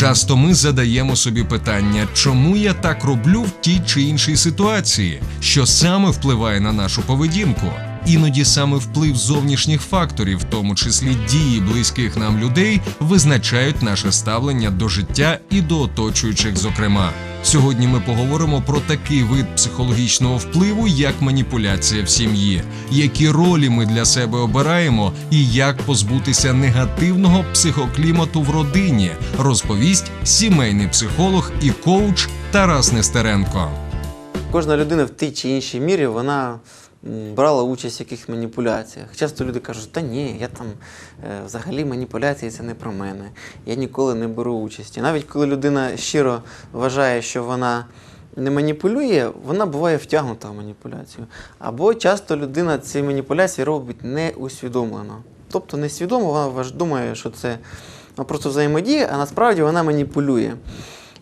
Часто ми задаємо собі питання, чому я так роблю в тій чи іншій ситуації, що саме впливає на нашу поведінку. Іноді саме вплив зовнішніх факторів, в тому числі дії близьких нам людей, визначають наше ставлення до життя і до оточуючих, зокрема. Сьогодні ми поговоримо про такий вид психологічного впливу, як маніпуляція в сім'ї, які ролі ми для себе обираємо, і як позбутися негативного психоклімату в родині, розповість сімейний психолог і коуч Тарас Нестеренко. Кожна людина в тій чи іншій мірі вона брала участь в якихось маніпуляціях. Часто люди кажуть, та ні, я там е, взагалі маніпуляції це не про мене. Я ніколи не беру участі. Навіть коли людина щиро вважає, що вона не маніпулює, вона буває втягнута в маніпуляцію. Або часто людина ці маніпуляції робить неусвідомлено. Тобто несвідомо вона думає, що це просто взаємодія, а насправді вона маніпулює.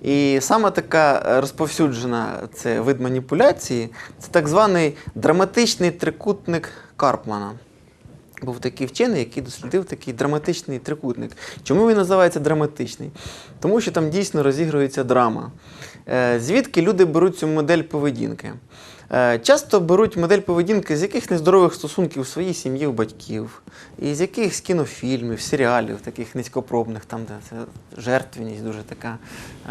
І саме така е, розповсюджена це вид маніпуляції це так званий драматичний трикутник Карпмана. Був такий вчений, який дослідив такий драматичний трикутник. Чому він називається драматичний? Тому що там дійсно розігрується драма. Е, Звідки люди беруть цю модель поведінки? Е, Часто беруть модель поведінки з яких нездорових стосунків в своїй сім'ї у батьків, і з якихось кінофільмів, серіалів, таких низькопробних, там, де це жертвеність дуже така, е,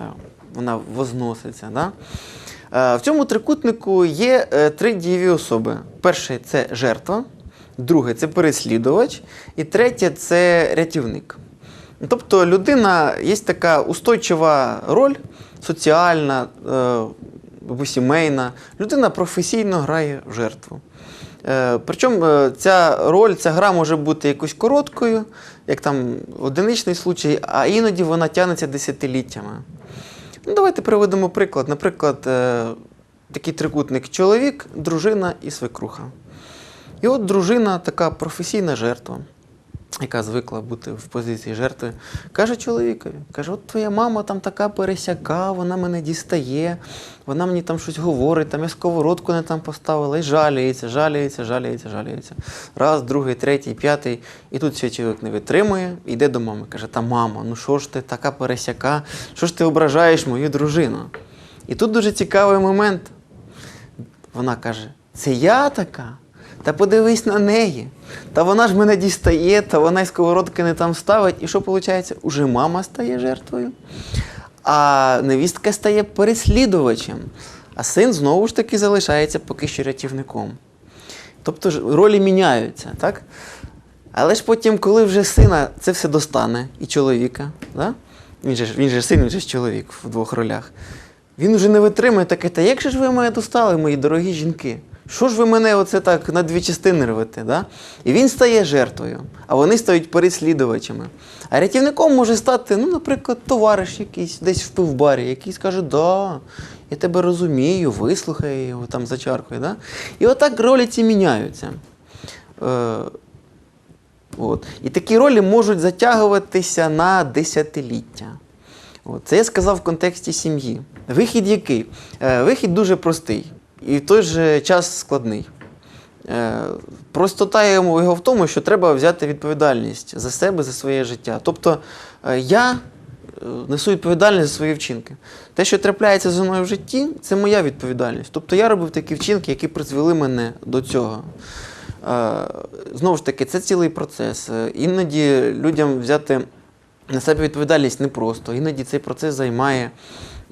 вона возноситься. Да? В цьому трикутнику є три дієві особи. Перший це жертва, друге це переслідувач, і третє це рятівник. Тобто людина є така устойчива роль, соціальна е, або сімейна. Людина професійно грає в жертву. Е, Причому е, ця роль, ця гра може бути якось короткою, як там одиничний случай, а іноді вона тягнеться десятиліттями. Ну, давайте приведемо приклад. Наприклад, е, такий трикутник чоловік, дружина і свекруха. І от дружина така професійна жертва, яка звикла бути в позиції жертви, каже чоловікові: каже: от твоя мама там така пересяка, вона мене дістає, вона мені там щось говорить, там я сковородку не там поставила, і жаліється, жаліється, жаліється, жаліється. Раз, другий, третій, п'ятий. І тут цей чоловік не витримує, йде до мами. Каже: Та мама, ну що ж ти така пересяка, що ж ти ображаєш мою дружину? І тут дуже цікавий момент. Вона каже: Це я така? Та подивись на неї. Та вона ж мене дістає, та вона й сковородки не там ставить. І що виходить? Уже мама стає жертвою, а невістка стає переслідувачем, а син знову ж таки залишається поки що рятівником. Тобто ж ролі міняються, так? Але ж потім, коли вже сина це все достане, і чоловіка, да? він, же, він же син, він же чоловік в двох ролях. Він вже не витримує таке, та як же ж ви мене достали, мої дорогі жінки? Що ж ви мене оце так на дві частини рвете? Да? І він стає жертвою, а вони стають переслідувачами. А рятівником може стати, ну, наприклад, товариш якийсь десь в пивбарі, який скаже, да, я тебе розумію, вислухає його там за чаркою. Да? І отак ролі ці міняються. Е, От. І такі ролі можуть затягуватися на десятиліття. От. Це я сказав в контексті сім'ї. Вихід який? Е, вихід дуже простий і в той же час складний. Е, простота його в тому, що треба взяти відповідальність за себе, за своє життя. Тобто е, я е, несу відповідальність за свої вчинки. Те, що трапляється зі мною в житті, це моя відповідальність. Тобто я робив такі вчинки, які призвели мене до цього. Знову ж таки, це цілий процес. Іноді людям взяти на себе відповідальність непросто. Іноді цей процес займає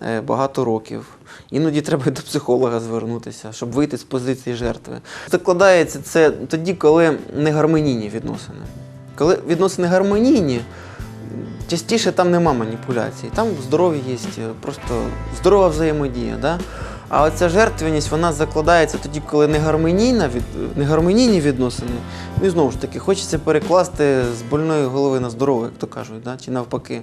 е, багато років. Іноді треба до психолога звернутися, щоб вийти з позиції жертви. Закладається це тоді, коли не гармонійні відносини. Коли відносини гармонійні, частіше там нема маніпуляцій. Там здорові є, просто здорова взаємодія. Да? А оця жертвеність вона закладається тоді, коли негармонійна від... негармонійні відносини. Ну і знову ж таки, хочеться перекласти з больної голови на здорову, як то кажуть, да? чи навпаки.